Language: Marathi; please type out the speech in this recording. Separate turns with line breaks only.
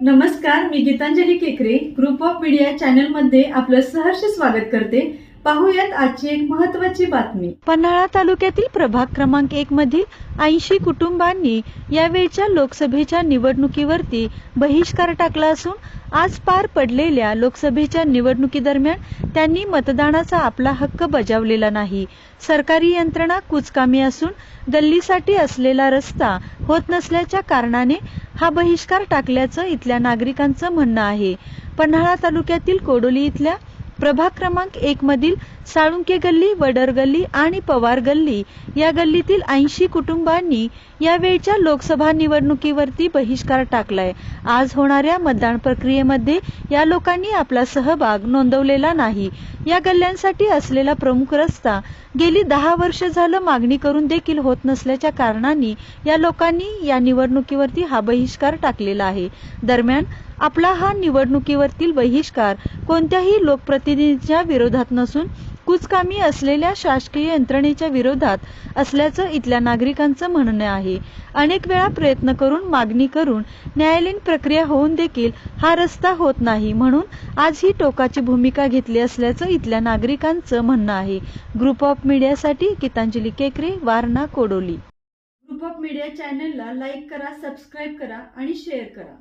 नमस्कार मी गीतांजली केकरे ग्रुप ऑफ मीडिया चॅनलमध्ये आपलं सहर्ष स्वागत करते. पाहूयात आजची एक महत्वाची बातमी.
पन्हाळा तालुक्यातील प्रभाग क्रमांक एक मधील ऐंशी कुटुंबांनी यावेळच्या लोकसभेच्या निवडणुकीवरती बहिष्कार टाकला असून आज पार पडलेल्या लोकसभेच्या निवडणुकीदरम्यान त्यांनी मतदानाचा आपला हक्क बजावलेला नाही. सरकारी यंत्रणा कुचकामी असून गल्लीसाठी असलेला रस्ता होत नसल्याच्या कारणाने हा बहिष्कार टाकल्याचं इथल्या नागरिकांचं म्हणणं आहे. पन्हाळा तालुक्यातील कोडोली इथल्या प्रभाग क्रमांक एक मधील साळुंके गल्ली वडर गल्ली आणि पवार गल्ली या गल्लीतील ऐंशी कुटुंबांनी यावेळच्या लोकसभा निवडणुकीवरती बहिष्कार टाकलाय. आज होणाऱ्या मतदान प्रक्रियेमध्ये या लोकांनी आपला सहभाग नोंदवलेला नाही. या गल्ल्यांसाठी असलेला प्रमुख रस्ता गेली दहा वर्ष झालं मागणी करून देखील होत नसल्याच्या कारणांनी या लोकांनी या निवडणुकीवरती हा बहिष्कार टाकलेला आहे. दरम्यान आपला हा निवडणुकीवरतील बहिष्कार कोणत्याही लोकप्रतिनिधीच्या विरोधात नसून कुचकामी असलेल्या शासकीय यंत्रणेच्या विरोधात असल्याचं इथल्या नागरिकांचं म्हणणं आहे. अनेक वेळा प्रयत्न करून मागणी करून न्यायालयीन प्रक्रिया होऊन देखील हा रस्ता होत नाही म्हणून आज ही टोकाची भूमिका घेतली असल्याचं इथल्या नागरिकांचं म्हणणं आहे. Group of मीडियासाठी Geetanjali Kekre Warana Kodoli.
Group of media चॅनलला लाईक करा सबस्क्राईब करा आणि शेअर करा.